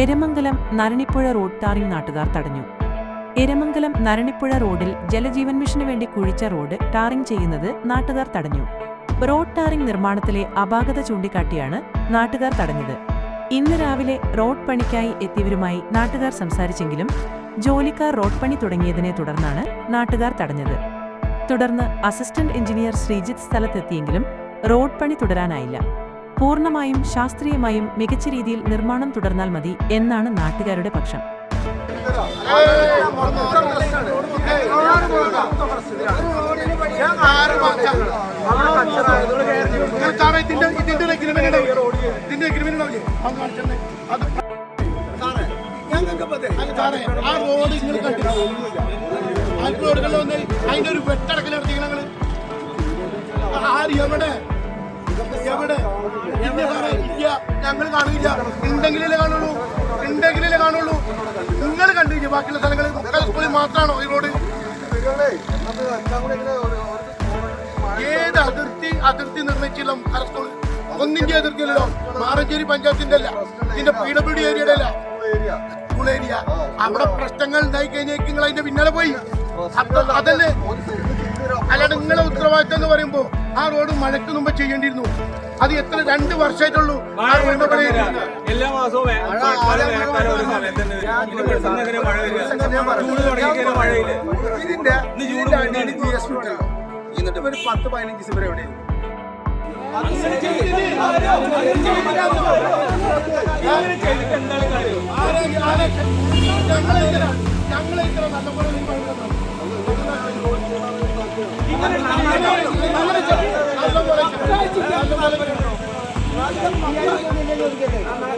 Eramangalam Naranipuzha road tarring നാട്ടുകാർ തടഞ്ഞു. എരമംഗലം നരണിപ്പുഴ റോഡിൽ ജലജീവൻ മിഷന് വേണ്ടി കുഴിച്ച റോഡ് ടാറിംഗ് ചെയ്യുന്നത് നാട്ടുകാർ തടഞ്ഞു. റോഡ് ടാറിംഗ് നിർമ്മാണത്തിലെ അപാകത ചൂണ്ടിക്കാട്ടിയാണ് നാട്ടുകാർ തടഞ്ഞത്. ഇന്ന് രാവിലെ റോഡ് പണിക്കായി എത്തിയവരുമായി നാട്ടുകാർ സംസാരിച്ചെങ്കിലും ജോലിക്കാർ റോഡ് പണി തുടങ്ങിയതിനെ തുടർന്നാണ് നാട്ടുകാർ തടഞ്ഞത്. തുടർന്ന് അസിസ്റ്റന്റ് എഞ്ചിനീയർ ശ്രീജിത്ത് സ്ഥലത്തെത്തിയെങ്കിലും റോഡ് പണി തുടരാനായില്ല. പൂർണമായും ശാസ്ത്രീയമായും മികച്ച രീതിയിൽ നിർമ്മാണം തുടർന്നാൽ മതി എന്നാണ് നാട്ടുകാരുടെ പക്ഷം. അതിന്റെ ഒരു വെട്ടടക്കൽ ആര് എവിടെ? ഇല്ല ഞങ്ങൾ കാണില്ല. ഉണ്ടെങ്കിലല്ലേ കാണുള്ളൂ. ഉണ്ടെങ്കിലല്ലേ കാണുള്ളൂ. നിങ്ങൾ കണ്ടില്ല ബാക്കിയുള്ള സ്ഥലങ്ങളിൽ മുക്കാൽ സ്കൂളിൽ മാത്രമാണോ ഈ റോഡ്? ഏത് അതിർത്തി? അതിർത്തി നിർമ്മിച്ചില്ല സ്കൂൾ ഒന്നിന്റെ അതിർത്തിയല്ലോ മാറഞ്ചേരി പഞ്ചായത്തിന്റെ അല്ല. ഇതിന്റെ പി ഡബ്ല്യു ഡി ഏരിയയുടെ അല്ല. School area. അവിടെ പ്രശ്നങ്ങൾ ഉണ്ടായി കഴിഞ്ഞാൽ നിങ്ങൾ അതിന്റെ പിന്നാലെ പോയി. അതല്ലേ? അല്ലാണ്ട് നിങ്ങളെ ഉത്തരവാദിത്തം എന്ന് പറയുമ്പോ ആ റോഡ് മഴയ്ക്ക് മുമ്പ് ചെയ്യേണ്ടിയിരുന്നു. അത് എത്ര രണ്ട് വർഷമായിട്ടുള്ളൂ. എല്ലാ മാസവും? ഇതിന്റെ അടിയിൽ ജി എസ് എന്നിട്ട് ഒരു പത്ത് പതിനഞ്ച് ദിവസം വരെ ഞങ്ങളെ ഇത്ര നല്ലപോലെ നിങ്ങൾ